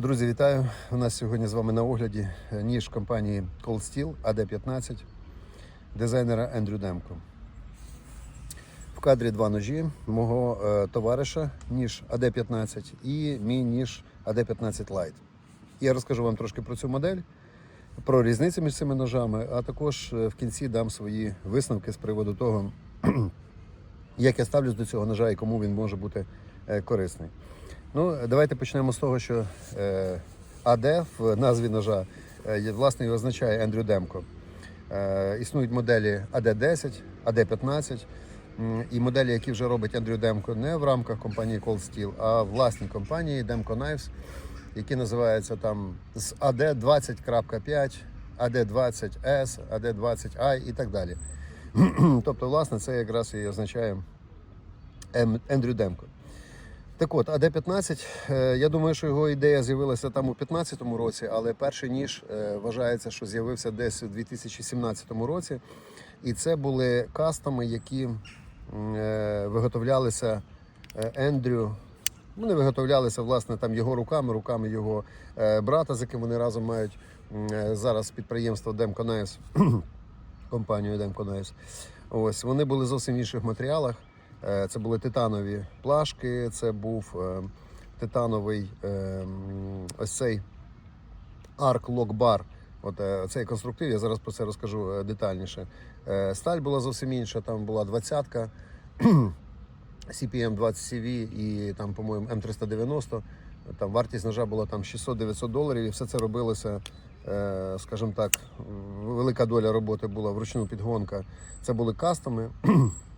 Друзі, вітаю! У нас сьогодні з вами на огляді е, ніж компанії Cold Steel AD15 дизайнера Ендрю Демко. В кадрі два ножі мого е, товариша, ніж AD15 і мій ніж AD15 Lite. Я розкажу вам трошки про цю модель, про різницю між цими ножами, а також е, в кінці дам свої висновки з приводу того, як я ставлюсь до цього ножа і кому він може бути корисний. Ну, давайте почнемо з того, що е, АД в назві ножа е, власне і означає Ендрю Демко. Е, існують моделі АД-10, АД-15 і моделі, які вже робить Ендрю Демко не в рамках компанії Cold Steel, а власній компанії Demco Knives, які називаються там з АД-20.5, АД-20S, АД-20I і так далі. тобто, власне, це якраз і означає Ем- Ендрю Демко. Так от, АД-15, е, я думаю, що його ідея з'явилася там у 2015 році, але перший ніж е, вважається, що з'явився десь у 2017 році. І це були кастоми, які е, виготовлялися Ендрю. Вони виготовлялися власне там його руками, руками його брата, з яким вони разом мають зараз підприємство Demco Knives, компанію Demco Knives. Ось вони були зовсім в інших матеріалах. Е, Це були титанові плашки, це був е, титановий е, ось цей арк лок-бар. От цей конструктив, я зараз про це розкажу детальніше. Сталь була зовсім інша, там була двадцятка, CPM 20 CV і там, по-моєму, М390. Там вартість ножа була там 600-900 доларів, і все це робилося, скажімо так, велика доля роботи була вручну підгонка. Це були кастоми.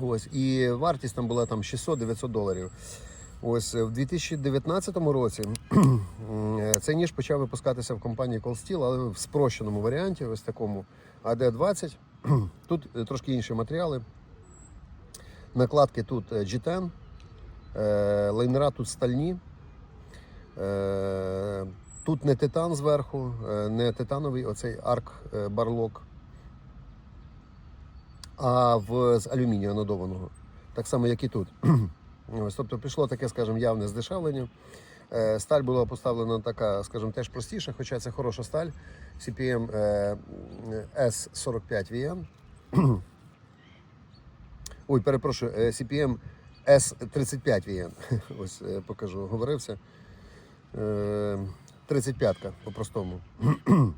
Ось, і вартість там була там 600-900 доларів. Ось в 2019 році цей ніж почав випускатися в компанії Cold Steel, але в спрощеному варіанті, ось такому AD20. Тут е, трошки інші матеріали. Накладки тут е, G10, е, лайнера тут стальні. Тут не титан зверху, не титановий оцей арк е, барлок а в з алюмінію анодованого. Так само, як і тут. Ось, тобто пішло таке, скажімо, явне здешевлення. Е, Сталь була поставлена така, скажімо, теж простіша, хоча це хороша сталь. CPM е, S45VN. Ой, перепрошую, е, CPM S35VN. Ось покажу, говорився. Е, 35-ка по-простому.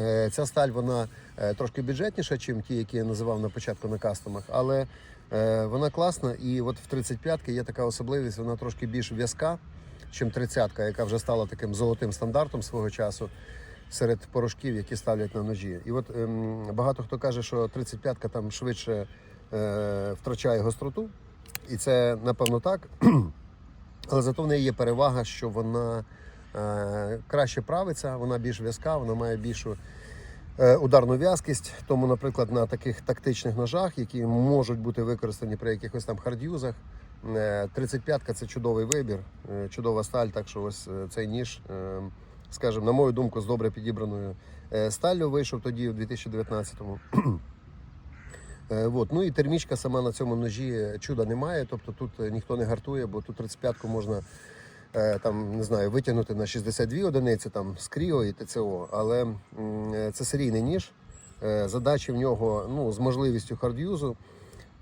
Е, Ця сталь вона е, трошки бюджетніша, ніж ті, які я називав на початку на кастомах, але е, вона класна. І от в 35-ки є така особливість, вона трошки більш в'язка, ніж 30-ка, яка вже стала таким золотим стандартом свого часу серед порошків, які ставлять на ножі. І от ем, багато хто каже, що 35-ка там швидше е, втрачає гостроту, і це напевно так. Але зато в неї є перевага, що вона краще правиться, вона більш в'язка, вона має більшу е, ударну в'язкість. Тому, наприклад, на таких тактичних ножах, які можуть бути використані при якихось там хардюзах, е, 35-ка це чудовий вибір, е, чудова сталь. Так що ось е, цей ніж, е, скажімо, на мою думку, з добре підібраною е, сталлю вийшов тоді, у 2019-му. Е, Вот. Ну і термічка сама на цьому ножі е, чуда немає, тобто тут е, ніхто не гартує, бо тут 35-ку можна е, там, не знаю, витягнути на 62 одиниці там, з Кріо і ТЦО, але е, це серійний ніж. Е, Задачі в нього ну, з можливістю хардюзу.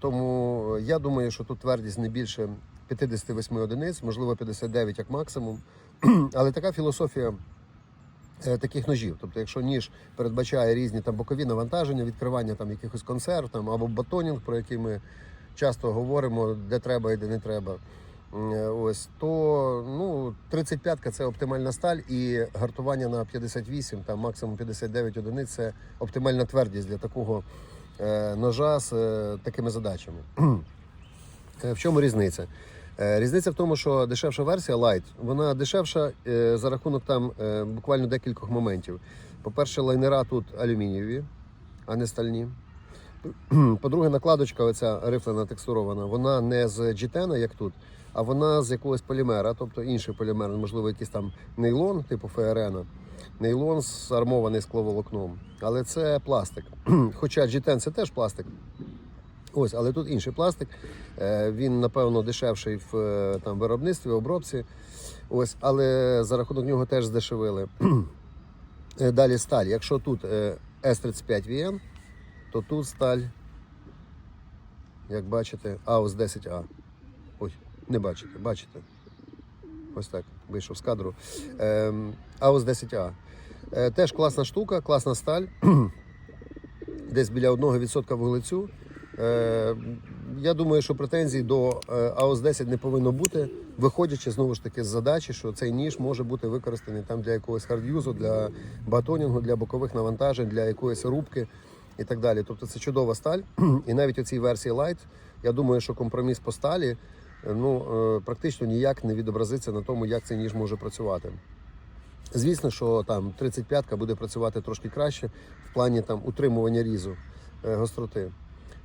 Тому я думаю, що тут твердість не більше 58 одиниць, можливо 59 як максимум. Але така філософія е, таких ножів. Тобто, якщо ніж передбачає різні там бокові навантаження, відкривання там якихось консерв або батонінг, про який ми часто говоримо, де треба і де не треба. Е, Ось то ну 35-ка це оптимальна сталь, і гартування на 58, там максимум 59 одиниць це оптимальна твердість для такого е, ножа з е, такими задачами. Е, В чому різниця? Е, Різниця в тому, що дешевша версія Light, вона дешевша е, за рахунок там е, буквально декількох моментів. По-перше, лайнера тут алюмінієві, а не стальні. По-друге, накладочка, оця рифлена текстурована, вона не з G10, як тут, а вона з якогось полімера, тобто інший полімер, можливо, якийсь там нейлон, типу ФРН. Нейлон з армований скловолокном. Але це пластик. Хоча G10 це теж пластик. Ось, але тут інший пластик. Е, Він, напевно, дешевший в е, там, виробництві, обробці. Ось, але за рахунок нього теж здешевили. Е, Далі сталь. Якщо тут е, S35 VN, то тут сталь, як бачите, AUS 10A. Не бачите, бачите. Ось так, вийшов з кадру. Ем, AUS 10A. Е, Теж класна штука, класна сталь. Десь біля 1% вуглецю. Е, Я думаю, що претензій до е, AOS 10 не повинно бути, виходячи знову ж таки з задачі, що цей ніж може бути використаний там для якогось хардюзу, для батонінгу, для бокових навантажень, для якоїсь рубки і так далі. Тобто це чудова сталь. І навіть у цій версії Light, я думаю, що компроміс по сталі ну, е, практично ніяк не відобразиться на тому, як цей ніж може працювати. Звісно, що там 35-ка буде працювати трошки краще в плані там утримування різу е, гостроти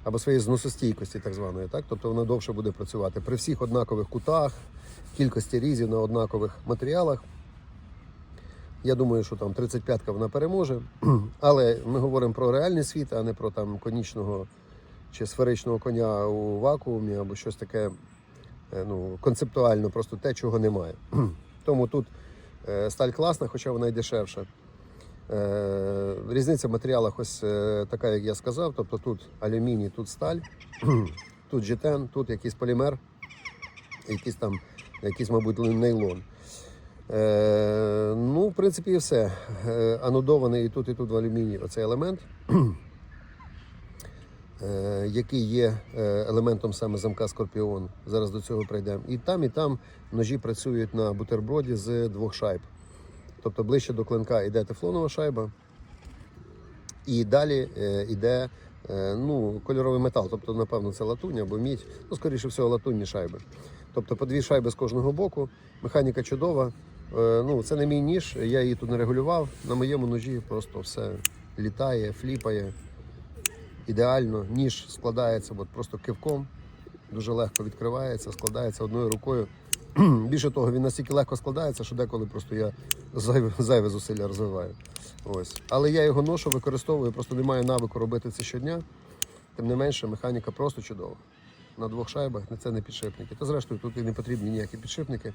або своєї зносостійкості, так званої. Так? Тобто вона довше буде працювати при всіх однакових кутах, кількості різів на однакових матеріалах. Я думаю, що там 35-ка вона переможе. Але ми говоримо про реальний світ, а не про там конічного чи сферичного коня у вакуумі або щось таке ну, концептуально, просто те, чого немає. Тому тут е, сталь класна, хоча вона й дешевша. Е, Різниця в матеріалах ось е, така, як я сказав. Тобто тут алюміній, тут сталь, тут житен, тут якийсь полімер, якийсь там, якийсь, мабуть, нейлон. Е, ну, в принципі, і все. Е, анодований і тут, і тут в алюмінії оцей елемент, е, який є е, елементом саме замка Скорпіон. Зараз до цього прийдемо. І там, і там ножі працюють на бутерброді з двох шайб. Тобто ближче до клинка йде тефлонова шайба, і далі е, йде е, ну, кольоровий метал. Тобто, напевно, це латунь або мідь, ну, скоріше всього, латунні шайби. Тобто по дві шайби з кожного боку. Механіка чудова. Е, ну, це не мій ніж, я її тут не регулював. На моєму ножі просто все літає, фліпає. Ідеально, ніж складається от просто кивком, дуже легко відкривається, складається одною рукою. Більше того, він настільки легко складається, що деколи просто я зайве, зайве зусилля розвиваю. Ось. Але я його ношу, використовую, просто не маю навику робити це щодня. Тим не менше, механіка просто чудова. На двох шайбах це не підшипники. Та зрештою тут і не потрібні ніякі підшипники.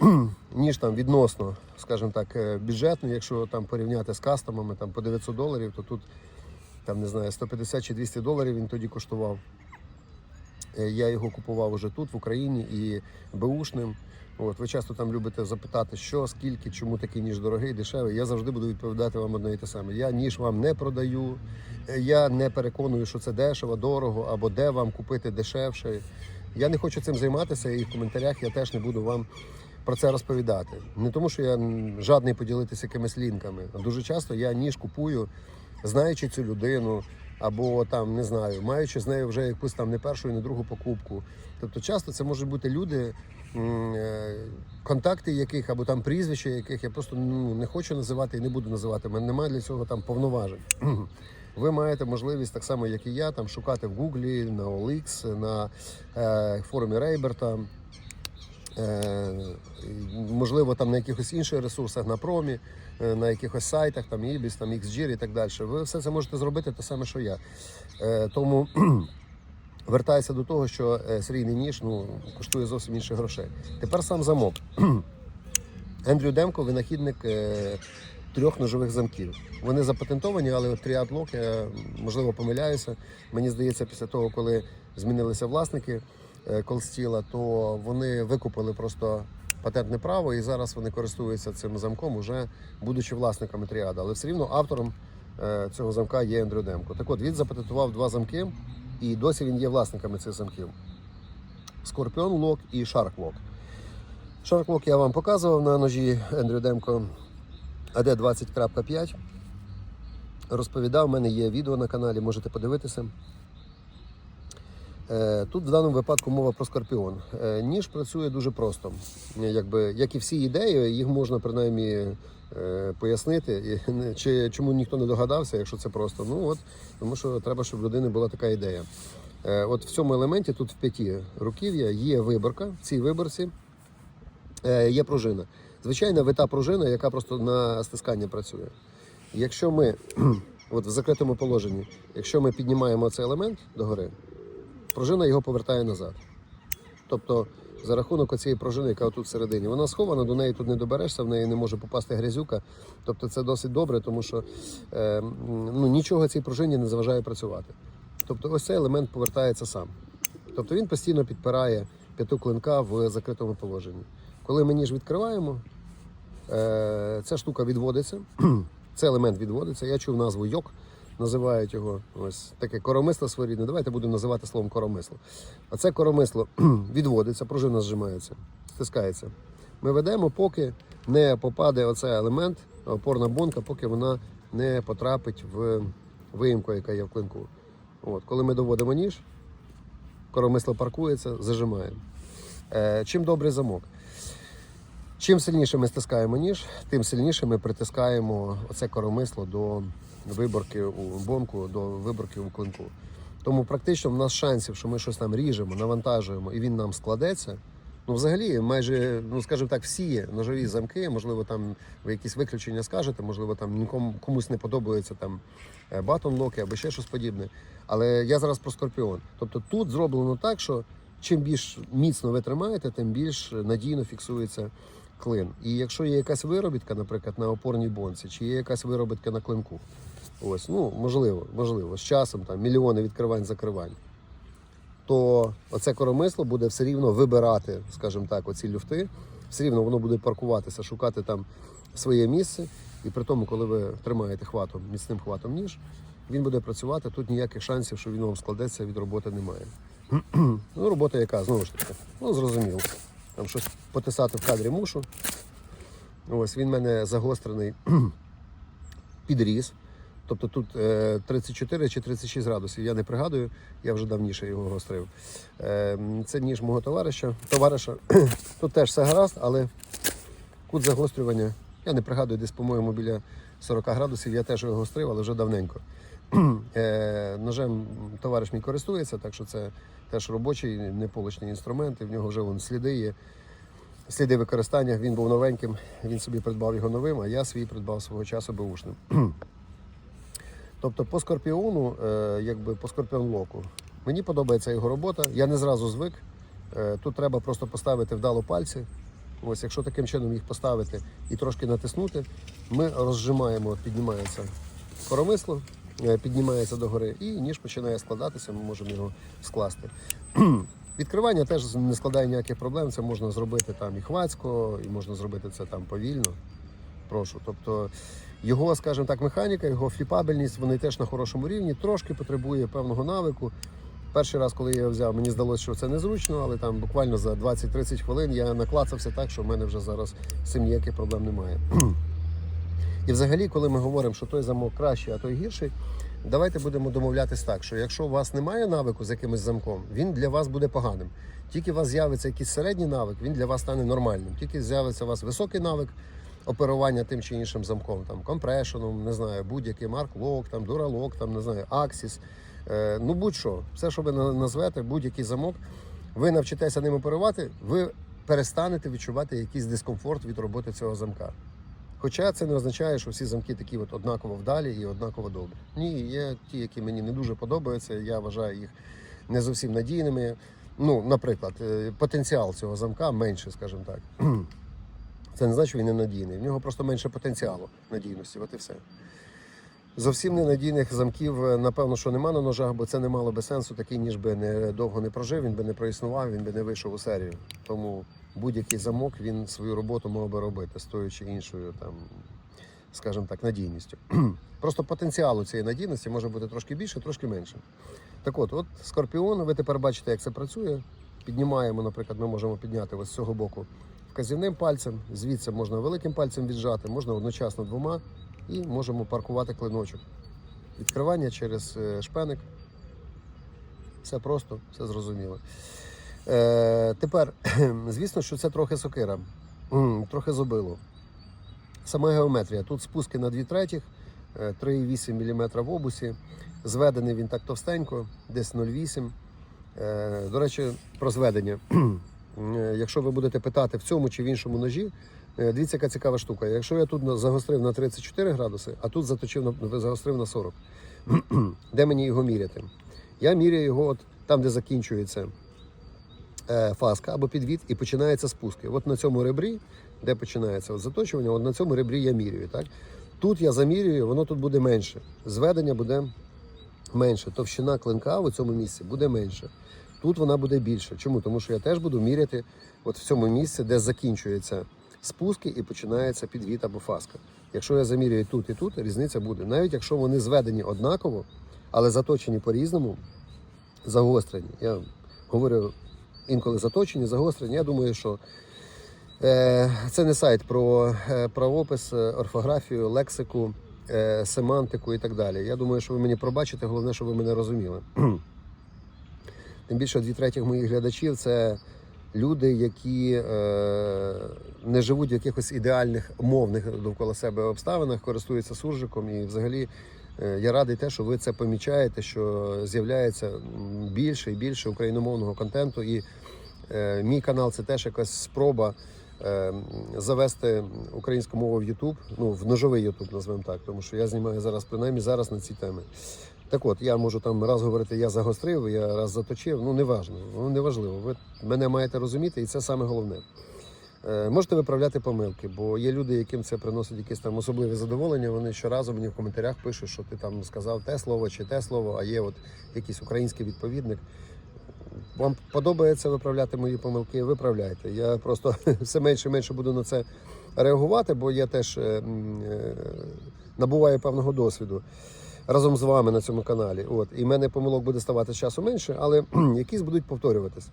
Ніж там відносно, скажімо так, е, бюджетний, якщо там порівняти з кастомами там, по 900 доларів, то тут там, не знаю, 150 чи 200 доларів він тоді коштував. Е, Я його купував уже тут, в Україні, і беушним. От, ви часто там любите запитати, що, скільки, чому такий ніж дорогий, дешевий. Я завжди буду відповідати вам одне і те саме. Я ніж вам не продаю, е, я не переконую, що це дешево, дорого, або де вам купити дешевше. Я не хочу цим займатися, і в коментарях я теж не буду вам про це розповідати. Не тому, що я жадний поділитися якимись лінками. Дуже часто я ніж купую, знаючи цю людину, або там не знаю, маючи з нею вже якусь там не першу і не другу покупку. Тобто, часто це можуть бути люди, е, контакти яких або там прізвища яких я просто ну, не хочу називати і не буду називати. Мене немає для цього там повноважень. Ви маєте можливість, так само як і я, там шукати в Гуглі, на OLX, на е, форумі Рейберта. Е, можливо, там на якихось інших ресурсах, на промі, на якихось сайтах, там Ibis, там XGIR і так далі. Ви все це можете зробити те саме, що я. Е, Тому вертаюся до того, що е, серійний ніж ну, коштує зовсім інших грошей. Тепер сам замок. Ендрю Демко винахідник е, трьох ножових замків. Вони запатентовані, але от я можливо помиляюся. Мені здається, після того, коли змінилися власники е, Колстіла, то вони викупили просто патентне право і зараз вони користуються цим замком, уже будучи власниками Тріада. Але все рівно автором е, цього замка є Ендрю Демко. Так от він запатентував два замки, і досі він є власниками цих замків: Скорпіон Лок і Shark Lock. Шарклок я вам показував на ножі Ендрю Демко AD20.5. Розповідав, у мене є відео на каналі, можете подивитися. Е, Тут в даному випадку мова про скорпіон. Е, Ніж працює дуже просто. Якби, як і всі ідеї, їх можна принаймні е, пояснити. Чи чому ніхто не догадався, якщо це просто? Ну от, тому що треба, щоб в людини була така ідея. Е, От в цьому елементі, тут в п'яті руків'я, є виборка. В цій виборці е, є пружина. Звичайна вита пружина, яка просто на стискання працює. Якщо ми, от в закритому положенні, якщо ми піднімаємо цей елемент догори, пружина його повертає назад. Тобто, за рахунок цієї пружини, яка тут всередині, вона схована, до неї тут не доберешся, в неї не може попасти грязюка. Тобто це досить добре, тому що е, ну, нічого цій пружині не заважає працювати. Тобто ось цей елемент повертається сам. Тобто він постійно підпирає п'яту клинка в закритому положенні. Коли ми ніж відкриваємо, е, ця штука відводиться, цей елемент відводиться. Я чув назву йок, називають його ось таке коромисло своєрідне. Давайте будемо називати словом коромисло. А це коромисло відводиться, пружина зжимається, стискається. Ми ведемо, поки не попаде оцей елемент, опорна бонка, поки вона не потрапить в виїмку, яка є в клинку. От, коли ми доводимо ніж, коромисло паркується, зажимаємо. Е, чим добрий замок? Чим сильніше ми стискаємо ніж, тим сильніше ми притискаємо оце коромисло до виборки у бонку, до виборки у клинку. Тому практично в нас шансів, що ми щось там ріжемо, навантажуємо і він нам складеться. Ну, взагалі, майже, ну скажімо так, всі ножові замки, можливо, там ви якісь виключення скажете, можливо, там нікому комусь не подобається там батон локи або ще щось подібне. Але я зараз про скорпіон. Тобто тут зроблено так, що чим більш міцно ви тримаєте, тим більш надійно фіксується клин. І якщо є якась виробітка, наприклад, на опорній бонці, чи є якась виробітка на клинку, ось, ну можливо, можливо, з часом там мільйони відкривань, закривань. То оце коромисло буде все рівно вибирати, скажімо так, оці люфти, все рівно воно буде паркуватися, шукати там своє місце. І при тому, коли ви тримаєте хватом, міцним хватом ніж, він буде працювати. Тут ніяких шансів, що він вам складеться від роботи немає. ну, робота яка, знову ж таки, ну зрозуміло. Там щось потисати в кадрі мушу. Ось він в мене загострений підріз. Тобто тут е, 34 чи 36 градусів, я не пригадую, я вже давніше його гострив. Е, Це ніж мого товариша. товариша. Тут теж все гаразд, але кут загострювання, я не пригадую, десь, по-моєму, біля 40 градусів, я теж його гострив, але вже давненько. Е, Ножем товариш мій користується, так що це теж робочий, неполочний інструмент, і в нього вже вон сліди є. Сліди використання, він був новеньким, він собі придбав його новим, а я свій придбав свого часу беушним. Тобто по скорпіону, е, якби по скорпіон локу, мені подобається його робота. Я не зразу звик. Е, Тут треба просто поставити вдало пальці. Ось, якщо таким чином їх поставити і трошки натиснути, ми розжимаємо, піднімається коромисло, е, піднімається догори, і ніж починає складатися, ми можемо його скласти. Відкривання теж не складає ніяких проблем. Це можна зробити там і хвацько, і можна зробити це там повільно. Прошу. Тобто його, скажімо так, механіка, його фліпабельність, вони теж на хорошому рівні, трошки потребує певного навику. Перший раз, коли я його взяв, мені здалося, що це незручно, але там буквально за 20-30 хвилин я наклацався так, що в мене вже зараз з цим ніяких проблем немає. І взагалі, коли ми говоримо, що той замок кращий, а той гірший, давайте будемо домовлятись так, що якщо у вас немає навику з якимось замком, він для вас буде поганим. Тільки у вас з'явиться якийсь середній навик, він для вас стане нормальним. Тільки з'явиться у вас високий навик оперування тим чи іншим замком, там компрешеном, не знаю, будь-яким арклок, там дуралок, там не знаю, аксіс. Е, ну будь-що, все, що ви назвете, будь-який замок, ви навчитеся ним оперувати, ви перестанете відчувати якийсь дискомфорт від роботи цього замка. Хоча це не означає, що всі замки такі от однаково вдалі і однаково добрі. Ні, є ті, які мені не дуже подобаються. Я вважаю їх не зовсім надійними. Ну, наприклад, е, потенціал цього замка менше, скажімо так. Це не значить, що він не надійний. В нього просто менше потенціалу надійності, от і все. Зовсім ненадійних замків, е, напевно, що нема на ножах, бо це не мало би сенсу. Такий ніж би не довго не прожив, він би не проіснував, він би не вийшов у серію. Тому будь-який замок він свою роботу мав би робити з тою чи іншою, там, скажімо так, надійністю. Просто потенціалу цієї надійності може бути трошки більше, трошки менше. Так от, от скорпіон, ви тепер бачите, як це працює. Піднімаємо, наприклад, ми можемо підняти ось з цього боку вказівним пальцем, звідси можна великим пальцем віджати, можна одночасно двома і можемо паркувати клиночок. Відкривання через е, шпеник. Все просто, все зрозуміло. Е, тепер, звісно, що це трохи сокира, трохи зубило. Сама геометрія. Тут спуски на 2 третіх, е, 3,8 мм в обусі. Зведений він так товстенько, десь 0,8. Е, До речі, про зведення. Е, Якщо ви будете питати в цьому чи в іншому ножі, е, дивіться, яка цікава штука. Якщо я тут загострив на 34 градуси, а тут заточив на загострив на 40, де мені його міряти? Я міряю його от там, де закінчується е, фаска або підвід, і починається спуски. От на цьому ребрі, де починається от заточування, от на цьому ребрі я мірюю. Так? Тут я замірюю, воно тут буде менше. Зведення буде менше. Товщина клинка в цьому місці буде менше. Тут вона буде більше. Чому? Тому що я теж буду міряти от в цьому місці, де закінчується спуски і починається підвід або фаска. Якщо я замірюю тут і тут, різниця буде. Навіть якщо вони зведені однаково, але заточені по-різному, загострені. Я говорю інколи заточені, загострені. Я думаю, що е, це не сайт про е, правопис, е, орфографію, лексику, е, семантику і так далі. Я думаю, що ви мені пробачите, головне, щоб ви мене розуміли. Тим більше дві третіх моїх глядачів це люди, які е, не живуть в якихось ідеальних мовних довкола себе обставинах, користуються суржиком. І взагалі е, я радий те, що ви це помічаєте, що з'являється більше і більше україномовного контенту. І е, мій канал це теж якась спроба. е, Завести українську мову в YouTube, ну в ножовий YouTube, назвемо так, тому що я знімаю зараз принаймні зараз на ці теми. Так от, я можу там раз говорити, я загострив, я раз заточив. Ну, неважно, ну, неважливо. Ви мене маєте розуміти, і це саме головне. Е, можете виправляти помилки, бо є люди, яким це приносить якесь там особливе задоволення. Вони щоразу мені в коментарях пишуть, що ти там сказав те слово чи те слово, а є от якийсь український відповідник. Вам подобається виправляти мої помилки? Виправляйте. Я просто все менше і менше буду на це реагувати, бо я теж е, е, набуваю певного досвіду разом з вами на цьому каналі. От і в мене помилок буде ставати з часу менше, але якісь будуть повторюватись.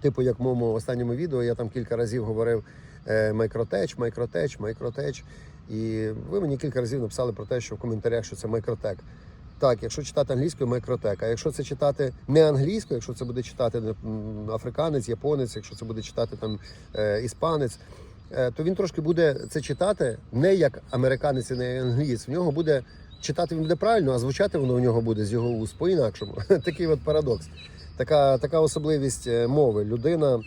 Типу, як в моєму останньому відео, я там кілька разів говорив е, микротеч, микротеч, микротеч. І ви мені кілька разів написали про те, що в коментарях, що це микротек. Так, якщо читати англійською, микротек. А якщо це читати не англійською, якщо це буде читати африканець, японець, якщо це буде читати там е, іспанець, е, то він трошки буде це читати не як американець і не англієць. В нього буде читати він буде правильно, а звучати воно у нього буде з його уст по-інакшому. Такий от парадокс. Така, така особливість е, мови. Людина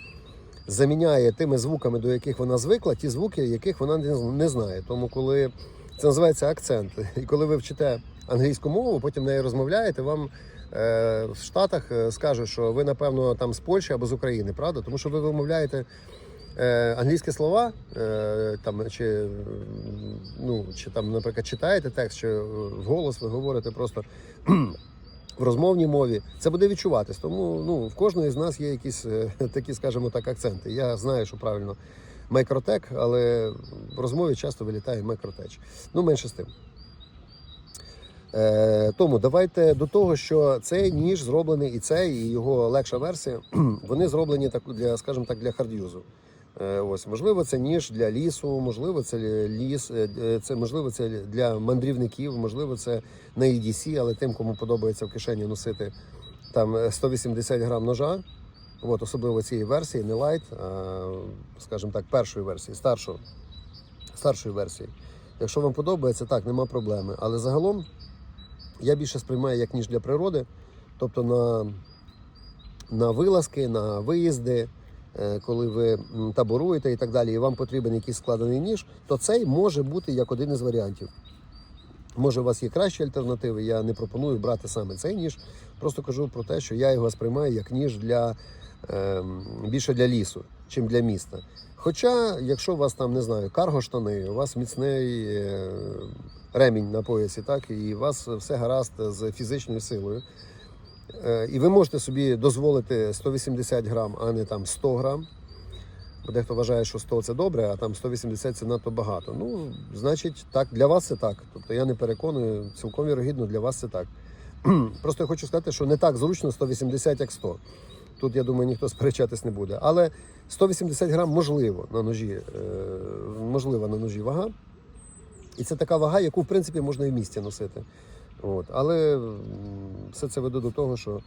заміняє тими звуками, до яких вона звикла, ті звуки, яких вона не, знає. Тому коли це називається акцент. І коли ви вчите англійську мову, потім нею розмовляєте, вам е, в Штатах е, скажуть, що ви, напевно, там з Польщі або з України, правда? Тому що ви вимовляєте е, англійські слова, е, там, чи, ну, чи там, наприклад, читаєте текст, чи е, вголос ви говорите просто в розмовній мові, це буде відчуватись. Тому ну, в кожної з нас є якісь такі, скажімо так, акценти. Я знаю, що правильно микротек, але в розмові часто вилітає микротеч. Ну, менше з тим. Тому давайте до того, що цей ніж зроблений і цей, і його легша версія, вони зроблені так для, скажімо так, для хардюзу. Е, ось, можливо, це ніж для лісу, можливо, це ліс, е, е, це можливо, це для мандрівників, можливо, це на EDC, але тим, кому подобається в кишені носити там е, 180 грам ножа. От, особливо цієї версії, не лайт, а, скажімо так, першої версії, старшого, старшої версії. Якщо вам подобається, так, нема проблеми. Але загалом я більше сприймаю як ніж для природи, тобто на, на вилазки, на виїзди, коли ви таборуєте і так далі, і вам потрібен якийсь складений ніж, то цей може бути як один із варіантів. Може, у вас є кращі альтернативи, я не пропоную брати саме цей ніж. Просто кажу про те, що я його сприймаю як ніж для ем, більше для лісу, чим для міста. Хоча, якщо у вас там не знаю, карго штани, у вас міцний е, ремінь на поясі, так і у вас все гаразд з фізичною силою. Е, і ви можете собі дозволити 180 грам, а не там 100 грам. Бо дехто вважає, що 100 це добре, а там 180 це надто багато. Ну, значить, так, для вас це так. Тобто я не переконую, цілком вірогідно для вас це так. Просто я хочу сказати, що не так зручно 180, як 100. Тут, я думаю, ніхто сперечатись не буде. Але 180 грам можливо на ножі, е, можлива на ножі вага. І це така вага, яку в принципі можна і в місті носити. От. Але все це веду до того, що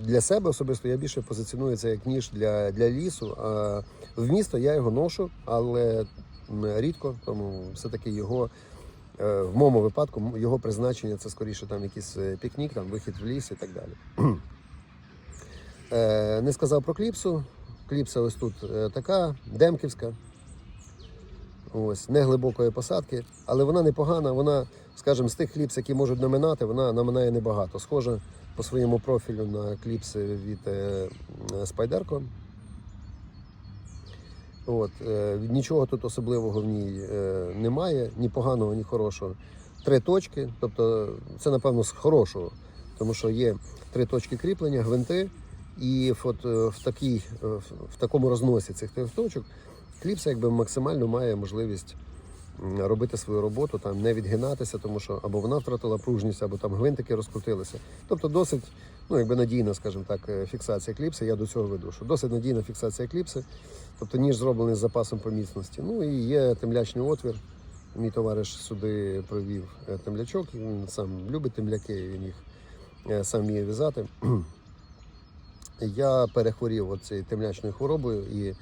для себе особисто я більше позиціоную це як ніж для, для лісу. А в місто я його ношу, але рідко, тому все-таки його. е, В моєму випадку його призначення це скоріше там якийсь е, пікнік, там вихід в ліс і так далі. Е, Не сказав про кліпсу. Кліпса ось тут така, демківська. Ось, не глибокої посадки, але вона непогана. Вона, скажімо, з тих хлібс, які можуть наминати, вона наминає небагато. Схожа по своєму профілю на кліпси від е, Спайдерко. От, е, нічого тут особливого в ній е, немає, ні поганого, ні хорошого. Три точки, тобто це напевно з хорошого, тому що є три точки кріплення, гвинти, і от, е, в, такій, е, в такому розносі цих трьох точок кліпса якби максимально має можливість робити свою роботу, там не відгинатися, тому що або вона втратила пружність, або там гвинтики розкрутилися. Тобто досить ну, якби надійна, скажімо так, е, фіксація кліпси. Я до цього веду, що досить надійна фіксація кліпси, тобто ніж зроблений з запасом по міцності. Ну і є темлячний отвір. Мій товариш сюди провів е, темлячок, він сам любить темляки, він їх е, сам вміє в'язати. Я перехворів цією темлячною хворобою і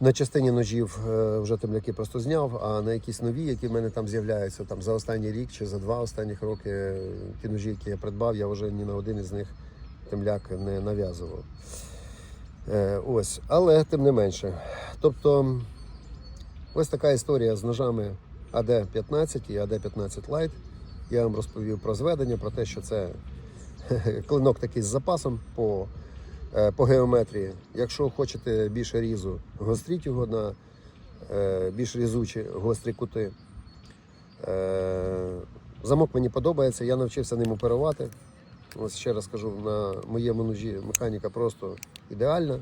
на частині ножів е, вже темляки просто зняв, а на якісь нові, які в мене там з'являються там за останній рік чи за два останніх роки, ті ножі, які я придбав, я вже ні на один із них темляк не нав'язував. Е, Ось, але тим не менше. Тобто, ось така історія з ножами AD15 і AD15 Lite. Я вам розповів про зведення, про те, що це клинок такий з запасом по, по геометрії. Якщо хочете більше різу, гостріть його на е, більш різучі гострі кути. Е, Замок мені подобається, я навчився ним оперувати. Ще раз кажу, на моєму ножі механіка просто ідеальна.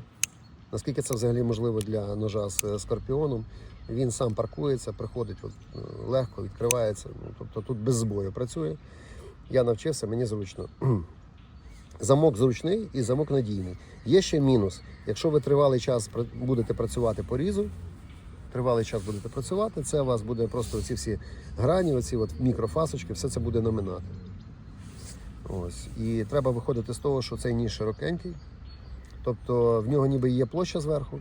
Наскільки це взагалі можливо для ножа з е, скорпіоном. Він сам паркується, приходить от, е, легко, відкривається. Ну, тобто тут без збою працює. Я навчився, мені зручно. Замок зручний і замок надійний. Є ще мінус. Якщо ви тривалий час будете працювати по різу, тривалий час будете працювати, це у вас буде просто ці всі грані, оці от мікрофасочки, все це буде наминати. Ось. І треба виходити з того, що цей ніж широкенький. Тобто в нього ніби є площа зверху,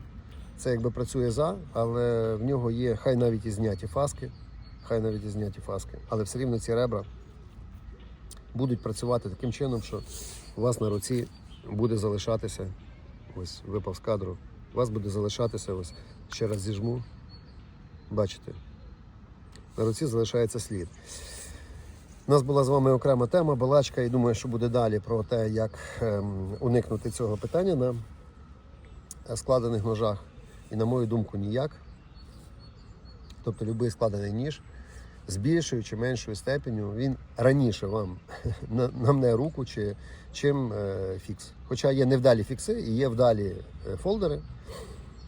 це якби працює за, але в нього є хай навіть і зняті фаски, хай навіть і зняті фаски, але все рівно ці ребра будуть працювати таким чином, що у вас на руці буде залишатися, ось випав з кадру, у вас буде залишатися, ось ще раз зіжму, бачите, на руці залишається слід. У нас була з вами окрема тема, балачка, і думаю, що буде далі про те, як ем, уникнути цього питання на складених ножах. І на мою думку, ніяк. Тобто будь-який складений ніж з більшою чи меншою степеню він раніше вам намне руку, чи, чим е, фікс. Хоча є невдалі фікси і є вдалі е, фолдери.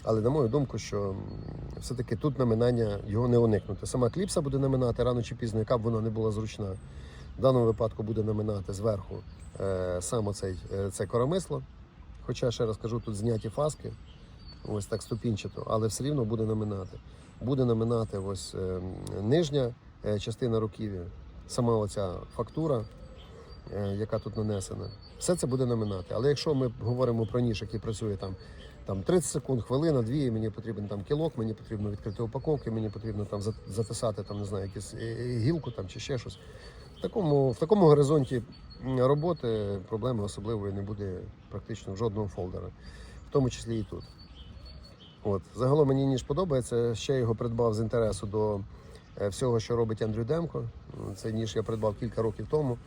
Але на мою думку, що все-таки тут наминання його не уникнути. Сама кліпса буде наминати рано чи пізно, яка б вона не була зручна. В даному випадку буде наминати зверху е, саме це коромисло. Хоча, ще раз кажу, тут зняті фаски, ось так ступінчато, але все рівно буде наминати. Буде наминати ось нижня частина руків'я, сама оця фактура, е, яка тут нанесена. Все це буде наминати. Але якщо ми говоримо про ніж, який працює там, там 30 секунд, хвилина, дві, мені потрібен там кілок, мені потрібно відкрити упаковки, мені потрібно там затисати там, не знаю, якусь е, е, гілку там, чи ще щось. В такому, в такому горизонті роботи проблеми особливої не буде практично в жодного фолдера, в тому числі і тут. От. Загалом мені ніж подобається. Ще його придбав з інтересу до е, всього, що робить Андрю Демко. М, Цей ніж я придбав кілька років тому.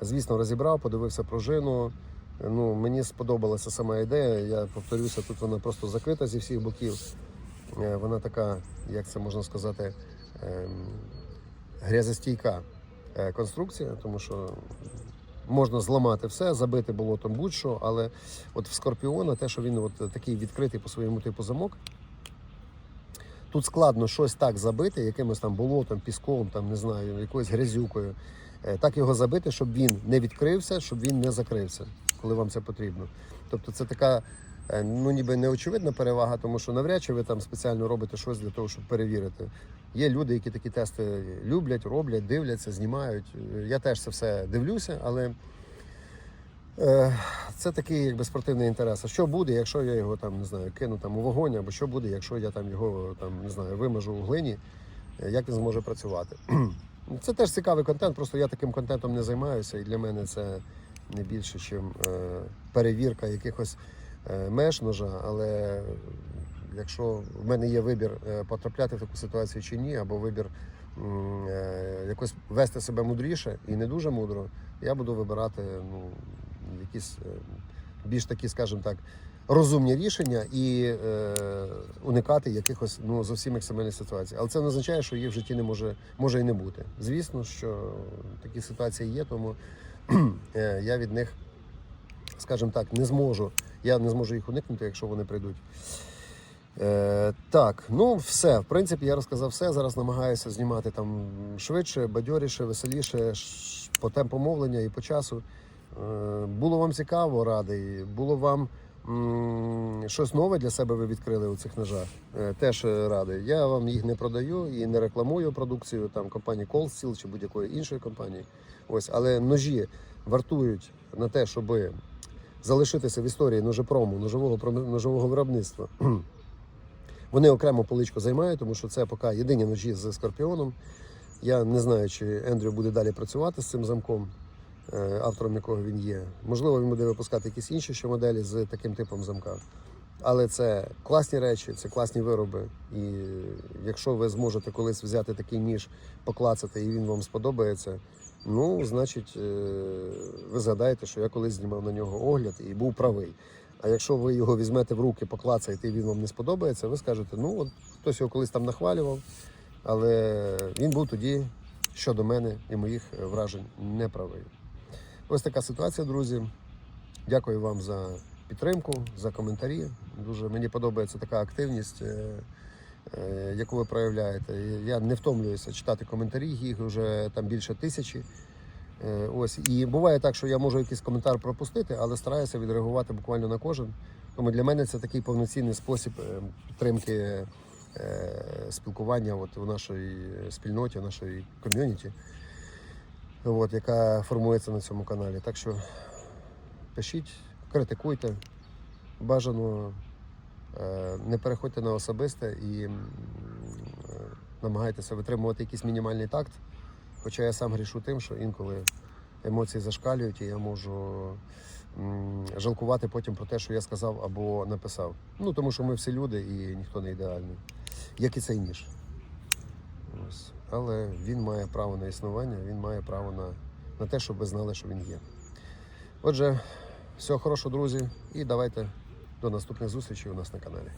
Звісно, розібрав, подивився пружину. Ну, мені сподобалася сама ідея. Я повторюся, тут вона просто закрита зі всіх боків. Е, Вона така, як це можна сказати, ем, грязостійка е, конструкція, тому що можна зламати все, забити болотом будь-що, але от в скорпіона те, що він от такий відкритий по своєму типу замок. Тут складно щось так забити, якимось там болотом, піском, там не знаю, якоюсь грязюкою. Е, Так його забити, щоб він не відкрився, щоб він не закрився, коли вам це потрібно. Тобто це така, е, ну ніби неочевидна перевага, тому що навряд чи ви там спеціально робите щось для того, щоб перевірити. Є люди, які такі тести люблять, роблять, дивляться, знімають. Е, Я теж це все дивлюся, але це такий якби спортивний інтерес. А що буде, якщо я його там не знаю, кину там у вогонь, або що буде, якщо я там його там не знаю, вимажу у глині, е, як він зможе працювати? Це теж цікавий контент, просто я таким контентом не займаюся, і для мене це не більше, ніж перевірка якихось е, меж ножа, але якщо в мене є вибір е, потрапляти в таку ситуацію чи ні, або вибір е, якось вести себе мудріше і не дуже мудро, я буду вибирати ну, якісь е, більш такі, скажімо так, розумні рішення і е, уникати якихось ну, зовсім екстремальних ситуацій. Але це не означає, що їх в житті не може, може і не бути. Звісно, що такі ситуації є, тому е, я від них, скажімо так, не зможу. Я не зможу їх уникнути, якщо вони прийдуть. Е, так, ну все. В принципі, я розказав все. Зараз намагаюся знімати там швидше, бадьоріше, веселіше, по темпу мовлення і по часу. Е, було вам цікаво, радий. Було вам щось нове для себе ви відкрили у цих ножах. Е, теж е, радий. Я вам їх не продаю і не рекламую продукцію там компанії Cold Steel чи будь-якої іншої компанії. Ось, але ножі вартують на те, щоб залишитися в історії ножепрому, ножового ножового виробництва. Вони окремо поличку займають, тому що це поки єдині ножі з скорпіоном. Я не знаю, чи Ендрю буде далі працювати з цим замком, автором якого він є. Можливо, він буде випускати якісь інші ще моделі з таким типом замка. Але це класні речі, це класні вироби. І якщо ви зможете колись взяти такий ніж, поклацати, і він вам сподобається, ну, значить, е, ви згадаєте, що я колись знімав на нього огляд і був правий. А якщо ви його візьмете в руки, поклацаєте, і він вам не сподобається, ви скажете, ну от хтось його колись там нахвалював, але він був тоді щодо мене і моїх е, вражень неправий. Ось така ситуація, друзі. Дякую вам за підтримку, за коментарі. Дуже мені подобається така активність, е, е, яку ви проявляєте. Я не втомлююся читати коментарі, їх вже там більше тисячі. Е, Ось і буває так, що я можу якийсь коментар пропустити, але стараюся відреагувати буквально на кожен. Тому для мене це такий повноцінний спосіб підтримки спілкування от у нашій спільноті, у нашій ком'юніті, от, яка формується на цьому каналі. Так що пишіть, критикуйте, бажано е, не переходьте на особисте і е, намагайтеся витримувати якийсь мінімальний такт. Хоча я сам грішу тим, що інколи емоції зашкалюють, і я можу жалкувати потім про те, що я сказав або написав. Ну тому що ми всі люди і ніхто не ідеальний, як і цей ніж. Ось. Але він має право на існування, він має право на, на те, щоб ви знали, що він є. Отже, всього хорошого, друзі, і давайте до наступних зустрічей у нас на каналі.